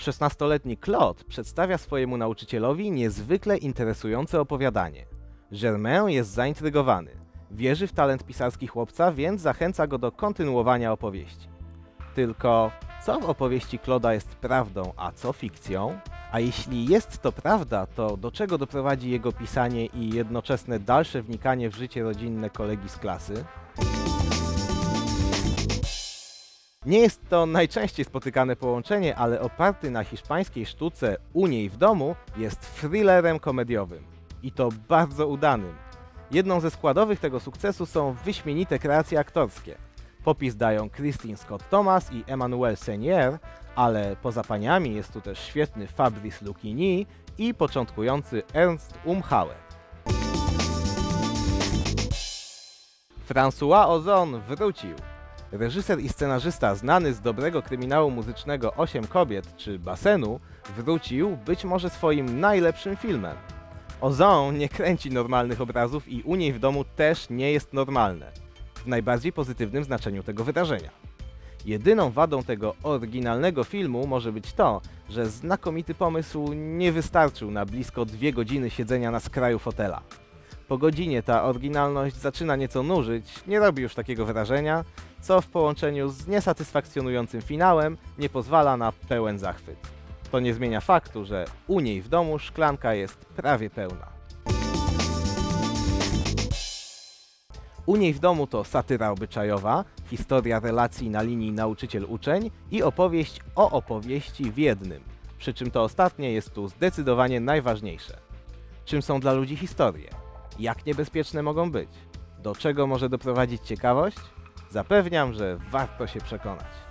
16-letni Claude przedstawia swojemu nauczycielowi niezwykle interesujące opowiadanie. Germain jest zaintrygowany. Wierzy w talent pisarski chłopca, więc zachęca go do kontynuowania opowieści. Tylko co w opowieści Claude'a jest prawdą, a co fikcją? A jeśli jest to prawda, to do czego doprowadzi jego pisanie i jednoczesne dalsze wnikanie w życie rodzinne kolegi z klasy? Nie jest to najczęściej spotykane połączenie, ale oparty na hiszpańskiej sztuce U niej w domu jest thrillerem komediowym. I to bardzo udanym. Jedną ze składowych tego sukcesu są wyśmienite kreacje aktorskie. Popis dają Christine Scott Thomas i Emmanuel Senier, ale poza paniami jest tu też świetny Fabrice Lucchini i początkujący Ernst Umhauer. François Ozon wrócił. Reżyser i scenarzysta znany z dobrego kryminału muzycznego Osiem kobiet czy Basenu wrócił być może swoim najlepszym filmem. Ozon nie kręci normalnych obrazów i u niej w domu też nie jest normalne. W najbardziej pozytywnym znaczeniu tego wydarzenia. Jedyną wadą tego oryginalnego filmu może być to, że znakomity pomysł nie wystarczył na blisko dwie godziny siedzenia na skraju fotela. Po godzinie ta oryginalność zaczyna nieco nużyć, nie robi już takiego wrażenia, co w połączeniu z niesatysfakcjonującym finałem nie pozwala na pełen zachwyt. To nie zmienia faktu, że u niej w domu szklanka jest prawie pełna. U niej w domu to satyra obyczajowa, historia relacji na linii nauczyciel-uczeń i opowieść o opowieści w jednym. Przy czym to ostatnie jest tu zdecydowanie najważniejsze. Czym są dla ludzi historie? Jak niebezpieczne mogą być? Do czego może doprowadzić ciekawość? Zapewniam, że warto się przekonać.